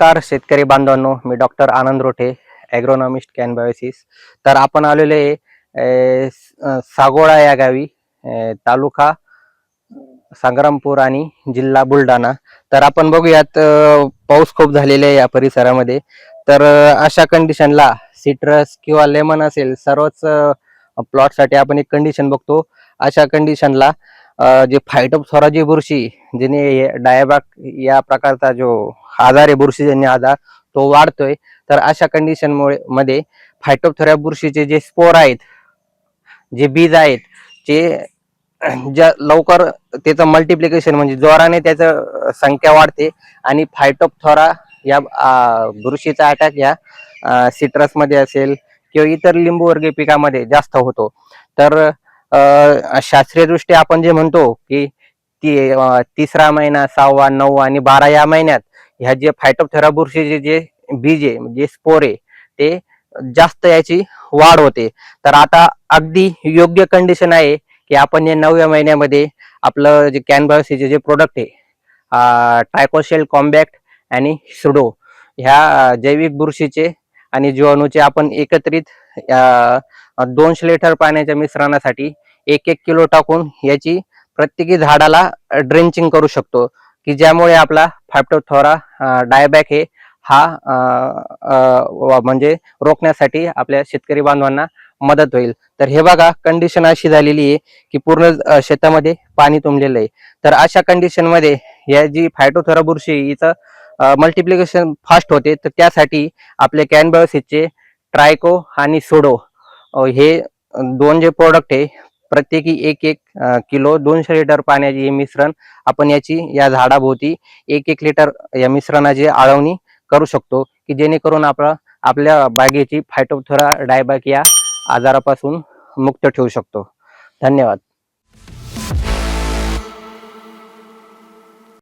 नमस्कार शेतकरी बांधवांनो मी डॉक्टर आनंद रोठे ॲग्रोनॉमिस्ट कॅनबायोसिस तर आपण आलेले सागोळा या गावी तालुका संग्रामपूर आणि जिल्हा बुलढाणा. तर आपण बघूयात पाऊस खूप झालेला आहे या परिसरामध्ये. तर अशा कंडिशनला सिट्रस किंवा लेमन असेल सर्वच प्लॉटसाठी आपण एक कंडिशन बघतो. अशा कंडिशनला जे फायटोप्थोरा जी बुरशी जिने डायबॅक या प्रकारचा जो आजार आहे बुरशीजन्य आजार तो वाढतोय. तर अशा कंडिशनमुळे मध्ये फायटोप्थोरा बुरशीचे जे स्पोर आहेत जे बीज आहेत जे ज्या लवकर त्याचं मल्टिप्लिकेशन म्हणजे जोराने त्याचं संख्या वाढते आणि फायटोपथोरा या बुरशीचा अटॅक या सिट्रसमध्ये असेल किंवा इतर लिंबूवर्गीय पिकामध्ये जास्त होतो. तर शास्त्रीयदृष्ट्या आपण जे म्हणतो की ती तिसरा महिना सहावा नऊ आणि बारा या महिन्यात ह्या जे फायटोप्थेरा बुरशीचे जे बीज आहे म्हणजे स्पोर आहे ते जास्त याची वाढ होते. तर आता अगदी योग्य कंडिशन आहे की आपण या नवव्या महिन्यामध्ये आपलं जे कॅनबायोसीचे जे प्रोडक्ट आहे ट्रायकोशेल कॉम्बॅक्ट आणि सुडो ह्या जैविक बुरशीचे आणि जीवाणूचे आपण एकत्रित दोनशे लिटर पाण्याच्या मिश्रणासाठी एक एक किलो टाकून याची प्रत्येकी झाडाला ड्रेंचिंग करू शकतो. की ज्यामुळे आपला फायटोथोरा डायबॅक हे हा व- म्हणजे रोखण्यासाठी आपल्या शेतकरी बांधवांना मदत होईल. तर हे बघा कंडिशन अशी झालेली आहे की पूर्ण शेतामध्ये पाणी तुंबलेलं आहे. तर अशा कंडिशनमध्ये या जी फायटोथोरा बुरशी हिचं मल्टिप्लिकेशन फास्ट होते. तर त्यासाठी आपले कॅनबायोसिसचे ट्रायको आणि सोडो हे दोन जे प्रोडक्ट आहे प्रत्येकी एक एक किलो दोनशे लिटर पाण्याचे हे मिश्रण आपण याची या झाडाभोवती एक एक लिटर या मिश्रणाची आळवणी करू शकतो की जेणेकरून आपला आपल्या बागेची फायटोथोरा डायबॅक या आजारापासून मुक्त ठेवू शकतो. धन्यवाद.